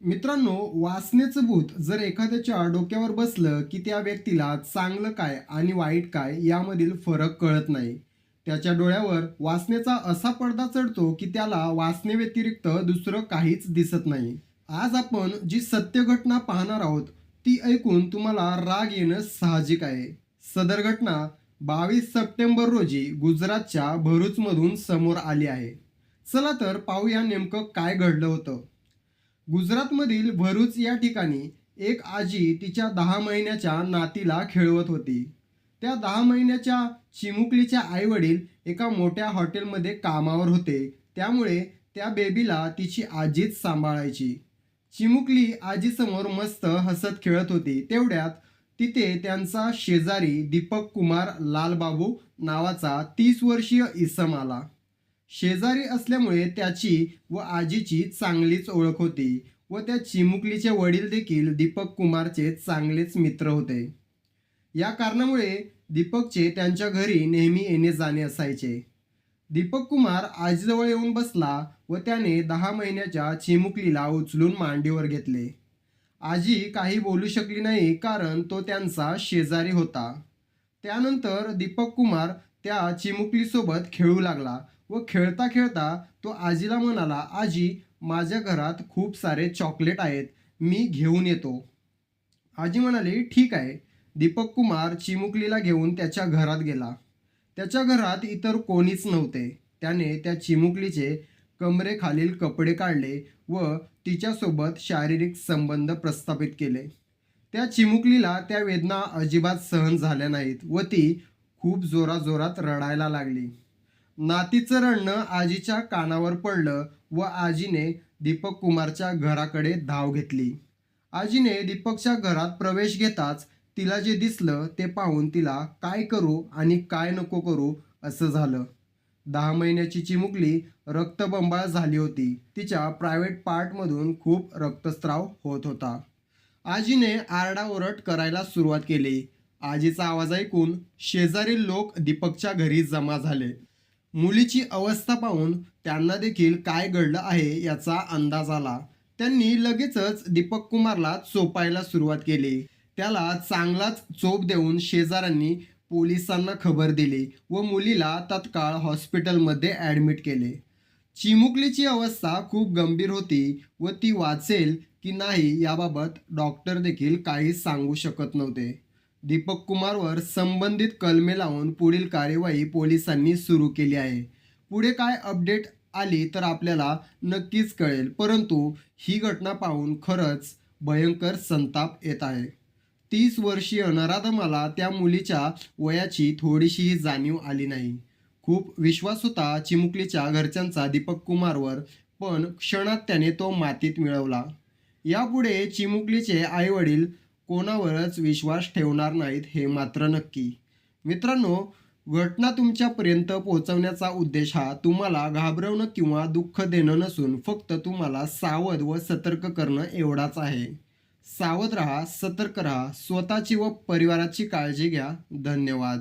मित्रांनो वासनेचं भूत जर एखाद्याच्या डोक्यावर बसलं की त्या व्यक्तीला चांगलं काय आणि वाईट काय यामधील फरक कळत नाही. त्याच्या डोळ्यावर वासनेचा असा पडदा चढतो की त्याला वासने व्यतिरिक्त दुसरं काहीच दिसत नाही. आज आपण जी सत्य घटना पाहणार आहोत ती ऐकून तुम्हाला राग येणं साहजिक आहे. सदर घटना बावीस सप्टेंबर रोजी गुजरातच्या भरूचमधून समोर आली आहे. चला तर पाहूया नेमकं काय घडलं होतं. गुजरातमधील भरूच या ठिकाणी एक आजी तिच्या दहा महिन्याच्या नातीला खेळवत होती. त्या दहा महिन्याच्या चिमुकलीच्या आईवडील एका मोठ्या हॉटेलमध्ये कामावर होते. त्यामुळे त्या बेबीला तिची आजीच सांभाळायची. चिमुकली आजीसमोर मस्त हसत खेळत होती. तेवढ्यात तिथे त्यांचा शेजारी दीपक कुमार लालबाबू नावाचा तीस वर्षीय इसम आला. शेजारी असल्यामुळे त्याची व आजीची चांगलीच ओळख होती व त्या चिमुकलीचे वडील देखील दीपक कुमारचे चांगलेच मित्र होते. या कारणामुळे दीपकचे त्यांच्या घरी नेहमी येणे जाणे असायचे. दीपक कुमार आजीजवळ येऊन बसला व त्याने दहा महिन्याच्या चिमुकलीला उचलून मांडीवर घेतले. आजी काही बोलू शकली नाही कारण तो त्यांचा शेजारी होता. त्यानंतर दीपक कुमार त्या चिमुकलीसोबत खेळू लागला व खेळता खेळता तो आजीला म्हणाला आजी माझ्या घरात खूप सारे चॉकलेट आहेत मी घेऊन येतो. आजी म्हणाली ठीक आहे. दीपक कुमार चिमुकलीला घेऊन त्याच्या घरात गेला. त्याच्या घरात इतर कोणीच नव्हते. त्याने त्या चिमुकलीचे कमरेखालील कपडे काढले व तिच्यासोबत शारीरिक संबंध प्रस्थापित केले. त्या चिमुकलीला त्या वेदना अजिबात सहन झाल्या नाहीत व ती खूप जोराजोरात रडायला लागली. नातीचं रडणं आजीच्या कानावर पडलं व आजीने दीपक कुमारच्या घराकडे धाव घेतली. आजीने दीपकच्या घरात प्रवेश घेताच तिला जे दिसलं ते पाहून तिला काय करू आणि काय नको करू असं झालं. दहा महिन्याची चिमुकली रक्तबंबाळ झाली होती. तिच्या प्रायव्हेट पार्टमधून खूप रक्तस्राव होत होता. आजीने आरडाओरड करायला सुरुवात केली. आजीचा आवाज ऐकून शेजारील लोक दीपकच्या घरी जमा झाले. मुलीची अवस्था पाहून त्यांना देखील काय घडलं आहे याचा अंदाज आला. त्यांनी लगेचच दीपक कुमारला चोपायला सुरुवात केली. त्याला चांगलाच चोप देऊन शेजाऱ्यांनी पोलिसांना खबर दिली व मुलीला तत्काळ हॉस्पिटलमध्ये ॲडमिट केले. चिमुकलीची अवस्था खूप गंभीर होती व ती वाचेल की नाही याबाबत डॉक्टर देखील काही सांगू शकत नव्हते. दीपक कुमारवर संबंधित कलमे लावून पुढील कार्यवाही पोलिसांनी सुरू केली आहे. पुढे काय अपडेट आली तर आपल्याला नक्कीच कळेल परंतु ही घटना पाहून खरंच भयंकर संताप येत आहे. तीस वर्षीय नराधमाला त्या मुलीच्या वयाची थोडीशीही जाणीव आली नाही. खूप विश्वास होता चिमुकलीच्या घरच्यांचा दीपक कुमारवर पण क्षणात त्याने तो मातीत मिळवला. यापुढे चिमुकलीचे आईवडील कोणावरच विश्वास ठेवणार नाहीत हे मात्र नक्की. मित्रांनो घटना तुमच्यापर्यंत पोहोचवण्याचा उद्देश हा तुम्हाला घाबरवणं किंवा दुःख देणं नसून फक्त तुम्हाला सावध व सतर्क करणं एवढाच आहे. सावध राहा सतर्क राहा स्वतःची व परिवाराची काळजी घ्या. धन्यवाद.